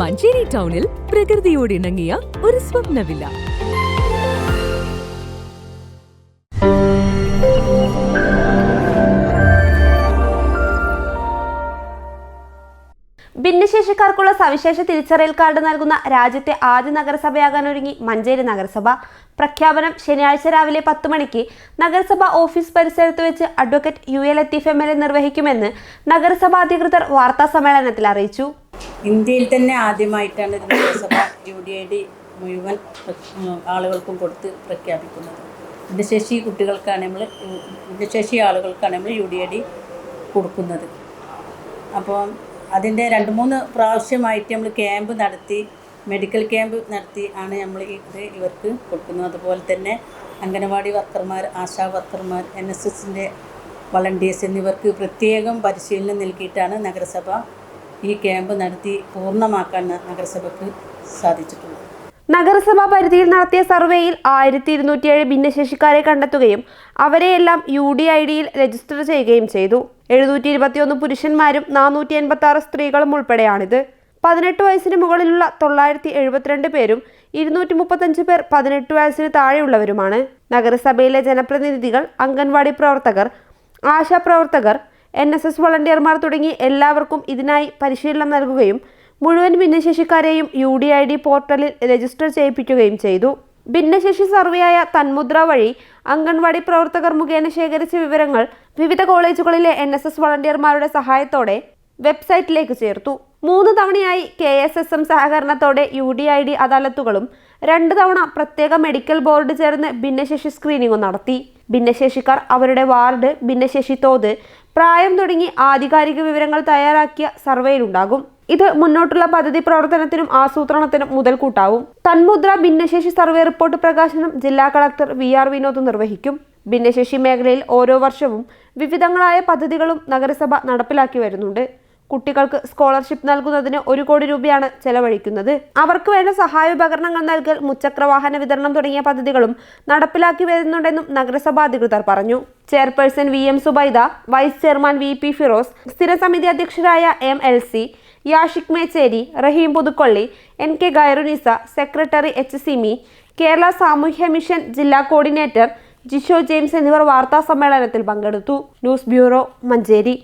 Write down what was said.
മഞ്ചേരി ടൗണിൽ പ്രകൃതിയോട് ഇണങ്ങിയ ഒരു സ്വപ്നവില്ല. ഭിന്നശേഷിക്കാർക്കുള്ള സവിശേഷ തിരിച്ചറിയൽ കാർഡ് നൽകുന്ന രാജ്യത്തെ ആദ്യ നഗരസഭയാകാനൊരുങ്ങി മഞ്ചേരി നഗരസഭ. പ്രഖ്യാപനം ശനിയാഴ്ച രാവിലെ പത്ത് മണിക്ക് നഗരസഭ ഓഫീസ് പരിസരത്ത് വെച്ച് advocate U A Latheef M L A നിർവഹിക്കുമെന്ന് നഗരസഭാ അധികൃതർ വാർത്താസമ്മേളനത്തിൽ അറിയിച്ചു. ഇന്ത്യയിൽ തന്നെ ആദ്യമായിട്ടാണ് ഒരു നഗരസഭ യു ഡി ഐ ഡി മുഴുവൻ ആളുകൾക്കും കൊടുത്ത് പ്രഖ്യാപിക്കുന്നത്. ഭിന്നശേഷി കുട്ടികൾക്കാണ് നമ്മൾ ഭിന്നശേഷി ആളുകൾക്കാണ് നമ്മൾ യു ഡി ഐ ഡി കൊടുക്കുന്നത്. അപ്പോൾ അതിന്റെ രണ്ട് മൂന്ന് പ്രാവശ്യമായിട്ട് നമ്മൾ ക്യാമ്പ് നടത്തി മെഡിക്കൽ ക്യാമ്പ് നടത്തി ആണ് നമ്മൾ ഇത് ഇവർക്ക് കൊടുക്കുന്നത്. അതുപോലെ തന്നെ അംഗനവാടി വർക്കർമാർ ആശാ വർക്കർമാർ എൻ എസ് എസിന്റെ വളണ്ടിയേഴ്സ് എന്നിവർക്ക് പ്രത്യേകം പരിശീലനം നൽകിയിട്ടാണ് നഗരസഭ ഈ ക്യാമ്പ് നടത്തി പൂർണമാക്കാൻ നഗരസഭയ്ക്ക് സാധിച്ചിട്ടുണ്ട്. നഗരസഭാ പരിധിയിൽ നടത്തിയ സർവേയിൽ ആയിരത്തി ഇരുന്നൂറ്റിയേഴ് ഭിന്നശേഷിക്കാരെ കണ്ടെത്തുകയും അവരെയെല്ലാം യു ഡി ഐ ഡിയിൽ രജിസ്റ്റർ ചെയ്യുകയും ചെയ്തു. എഴുന്നൂറ്റി ഇരുപത്തിയൊന്ന് പുരുഷന്മാരും നാനൂറ്റി എൺപത്തി ആറ് സ്ത്രീകളും ഉൾപ്പെടെയാണിത്. പതിനെട്ട് വയസ്സിന് മുകളിലുള്ള തൊള്ളായിരത്തി എഴുപത്തിരണ്ട് പേരും ഇരുന്നൂറ്റി മുപ്പത്തഞ്ച് പേർ പതിനെട്ട് വയസ്സിന് താഴെയുള്ളവരുമാണ്. നഗരസഭയിലെ ജനപ്രതിനിധികൾ അംഗൻവാടി പ്രവർത്തകർ ആശാപ്രവർത്തകർ എൻ എസ് എസ് വളണ്ടിയർമാർ തുടങ്ങി എല്ലാവർക്കും ഇതിനായി പരിശീലനം നൽകുകയും മുഴുവൻ ഭിന്നശേഷിക്കാരെയും യു ഡി ഐ ഡി പോർട്ടലിൽ രജിസ്റ്റർ ചെയ്യിപ്പിക്കുകയും ചെയ്തു. ഭിന്നശേഷി സർവേയായ തന്മുദ്ര വഴി അംഗൻവാടി പ്രവർത്തകർ മുഖേന ശേഖരിച്ച വിവരങ്ങൾ വിവിധ കോളേജുകളിലെ എൻ എസ് എസ് വളണ്ടിയർമാരുടെ സഹായത്തോടെ വെബ്സൈറ്റിലേക്ക് ചേർത്തു. മൂന്ന് തവണയായി കെ എസ് എസ് എം സഹകരണത്തോടെ യു ഡി ഐ ഡി അദാലത്തുകളും രണ്ട് തവണ പ്രത്യേക മെഡിക്കൽ ബോർഡ് ചേർന്ന് ഭിന്നശേഷി സ്ക്രീനിംഗും നടത്തി. ഭിന്നശേഷിക്കാർ അവരുടെ വാർഡ് ഭിന്നശേഷി തോത് പ്രായം തുടങ്ങി ആധികാരിക വിവരങ്ങൾ തയ്യാറാക്കിയ സർവേയിലുണ്ടാകും. ഇത് മുന്നോട്ടുള്ള പദ്ധതി പ്രവർത്തനത്തിനും ആസൂത്രണത്തിനും മുതൽക്കൂട്ടാവും. തന്മുദ്ര ഭിന്നശേഷി സർവേ റിപ്പോർട്ട് പ്രകാശനം ജില്ലാ കളക്ടർ വി ആർ വിനോദ് നിർവഹിക്കും. ഭിന്നശേഷി മേഖലയിൽ ഓരോ വർഷവും വിവിധങ്ങളായ പദ്ധതികളും നഗരസഭ നടപ്പിലാക്കി വരുന്നുണ്ട്. കുട്ടികൾക്ക് സ്കോളർഷിപ്പ് നൽകുന്നതിന് ഒരു കോടി രൂപയാണ് ചെലവഴിക്കുന്നത്. അവർക്ക് വേണ്ട സഹായ ഉപകരണങ്ങൾ നൽകൽ മുച്ചക്ര വാഹന വിതരണം തുടങ്ങിയ പദ്ധതികളും നടപ്പിലാക്കി വരുന്നുണ്ടെന്നും നഗരസഭാ അധികൃതർ പറഞ്ഞു. Chairperson V M Zubaida vice chairman V P Firoz സ്ഥിരസമിതി അധ്യക്ഷരായ M L C Yashik Mecheri Rahim Puthukolli N K Khairunisa secretary H Simi Kerala സാമൂഹ്യ മിഷൻ ജില്ലാ കോർഡിനേറ്റർ ജിഷോ ജെയിംസ് എന്നിവർ വാർത്താ സമ്മേളനത്തിൽ പങ്കെടുത്തു. News bureau Manjeri.